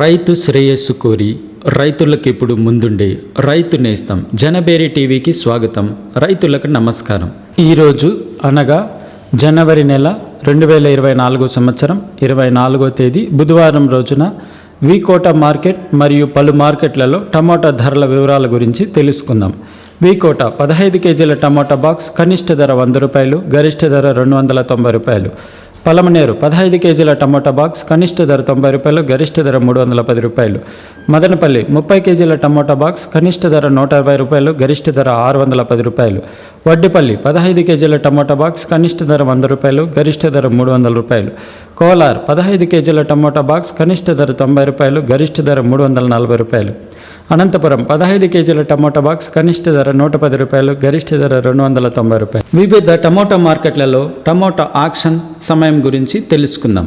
రైతు శ్రేయస్సు కోరి రైతులకు ఇప్పుడు ముందుండే రైతు నేస్తం. జనబేరి టీవీకి స్వాగతం. రైతులకు నమస్కారం. ఈరోజు అనగా జనవరి నెల రెండు వేల ఇరవై నాలుగో సంవత్సరం ఇరవై నాలుగో తేదీ బుధవారం రోజున వీకోట మార్కెట్ మరియు పలు మార్కెట్లలో టమోటా ధరల వివరాల గురించి తెలుసుకుందాం. వీకోట పదహైదు కేజీల టమోటా బాక్స్ కనిష్ట ధర వంద రూపాయలు గరిష్ట ధర రెండు వందల తొంభై రూపాయలు. పలమనేరు పదహైదు కేజీల టమోటా బాక్స్ కనిష్ట ధర తొంభై రూపాయలు గరిష్ట ధర మూడు వందల పది రూపాయలు. మదనపల్లి ముప్పై కేజీల టమోటా బాక్స్ కనిష్ట ధర నూట ఇరవై రూపాయలు గరిష్ట ధర ఆరు వందల పది రూపాయలు. వడ్డిపల్లి పదహైదు కేజీల టమోటా బాక్స్ కనిష్ట ధర వంద రూపాయలు గరిష్ట ధర మూడు వందల రూపాయలు. కోలార్ పదహైదు కేజీల టమోటా బాక్స్ కనిష్ట ధర తొంభై రూపాయలు గరిష్ట ధర మూడు వందల నలభై రూపాయలు. అనంతపురం పదహైదు కేజీల టమోటా బాక్స్ కనిష్ట ధర నూట పది రూపాయలు గరిష్ట ధర రెండు వందల తొంభై రూపాయలు. వివిధ టమోటా మార్కెట్లలో టమోటా ఆక్షన్ సమయం గురించి తెలుసుకుందాం.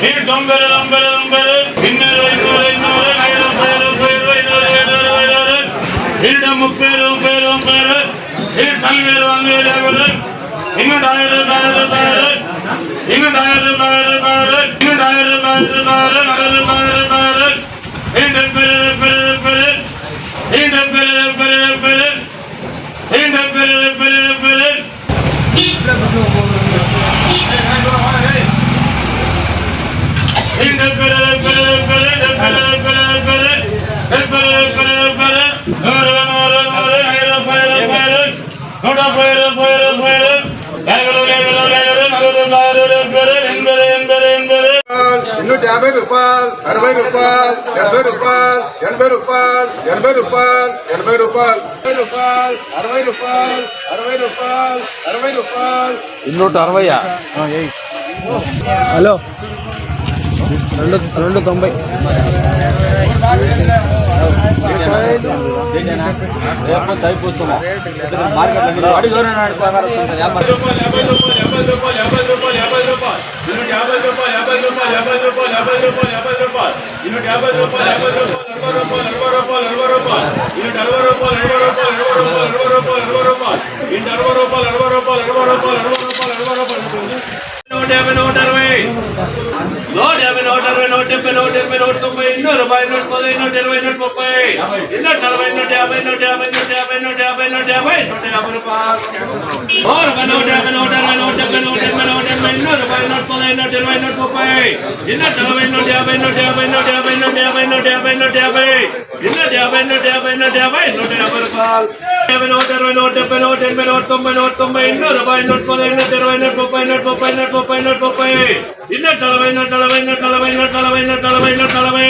தொம்பெரு தொம்பெரு தொம்பெரு. இன்னொரு இன்னொரு இன்னொரு ஐநூறு இருபது இருபது இருபது இருபது இருபது இரண்டு முப்பது முப்பது முப்பது இரு பல்வேறு பல்வேறு இருபது இன்னும் ஆயிரம் ஆயிரம் ஆயிரம். இன்னும் ஆயிரம் ஆயிரம் ஆயிரம். இன்னும் ஆயிரம் ஆயிரம் ஆயிரம். ஆயிரம் ஆயிரம் ஆயிரம். இரண்டு பெரு பெரு பெரு இரண்டு பெரு பெரு பெரு இரண்டு பெரு பெரு பெரு నూట యాభై రూపాయలు అరవై రూపాయలు డెబ్బై రూపాయలు ఎనభై రూపాయలు ఎనభై రూపాయలు ఎనభై రూపాయలు రూపాయలు అరవై రూపాయలు అరవై రూపాయలు అరవై రూపాయలు ఇన్నూట అరవై హలో రెండు రెండు తొంభై తగ్గిపోతున్నాం మార్కెట్ అడుగు రూపాయలు రూపాయలు రూపాయలు అరవై రూపాయలు అరవై రూపాయలు నూట యాభై నూట అరవై నూట యాభై నూట అరవై నూట డెబ్బై నూట ఎనభై నూట తొంభై నూట రూపాయలు నూట పదహైదు నూట ఇరవై నూట ముప్పై నూట నలభై నూట యాభై నూట యాభై నూట యాభై నూట యాభై నూట యాభై నూట యాభై రూపాయలు ఓ రూపాయి నూట యాభై నూట అరవై నూట డెబ్బై నూట ఎనభై నూట ఎనభై నూట రూపాయలు నూట పదహైదు నూట ఇరవై నూట ముప్పై నూట నలభై నూట యాభై నూట యాభై నూట యాభై నూట యాభై నూట యాభై నూట యాభై నూట యాభై నూట యాభై నూట యాభై నూట యాభై రూపాయలు యాభై నూట అరవై నూట డెబ్బై నూట ఎనభై నూట తొంభై నూట తొంభై ఎన్నో రూపాయి నూట పదహైదు నూట ఇరవై నూట ముప్పై నూట ముప్పై నూట ముప్పై నూట ముప్పై ఇన్నట్ నలభై నూట నలభై నూట నలభై నూట నలభై నూట నలభై నూట నలభై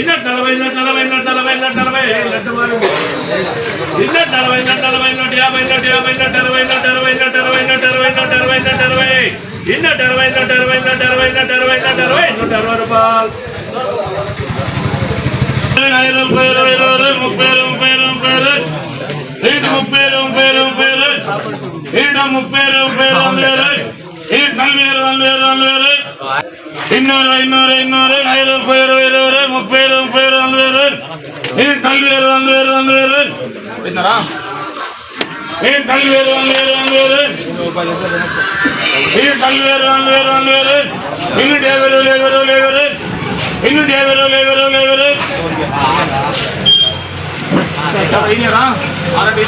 ఇన్నట్ నలభై నూట నలభై నూట నలభై నూట నలభై ఇన్నట్ నలభై నూట నలభై నూట యాభై నూట యాభై నూట అరవై నూట అరవై నూట అరవై నూట అరవై నూట అరవై నూట అరవై ఇన్నట్ అరవై నూట అరవై నూట అరవై నూట అరవై నూట అరవై నూట అరవై రూపాయలు. ఇరవై ముప్పై ఇరవై ఇరవై ముప్పై ముప్పై ముప్పై ఈట ముప్పై ముప్పై ముప్పై ఈట ముప్పై ముప్పై ఇరవై ఈట నలభై ఇరవై ఇరవై ఇరవై ఇన్నూరు ఇన్నూరు ఇన్నూరు. ఐదు ముప్పై ఇరవై ఇరవై ముప్పై ముప్పై ఇరవై ఇరవై ఈట నలభై ఇరవై ఇరవై ఇరవై ఇన్నారా ఈట నలభై ఇరవై ఇరవై ఇరవై ఈట నలభై ఇరవై ఇరవై ఇరవై ఇన్ని డెలివరీ డెలివరీ డెలివరీ ఎన్ని లేవరు లేవరు లేవరు. అరటి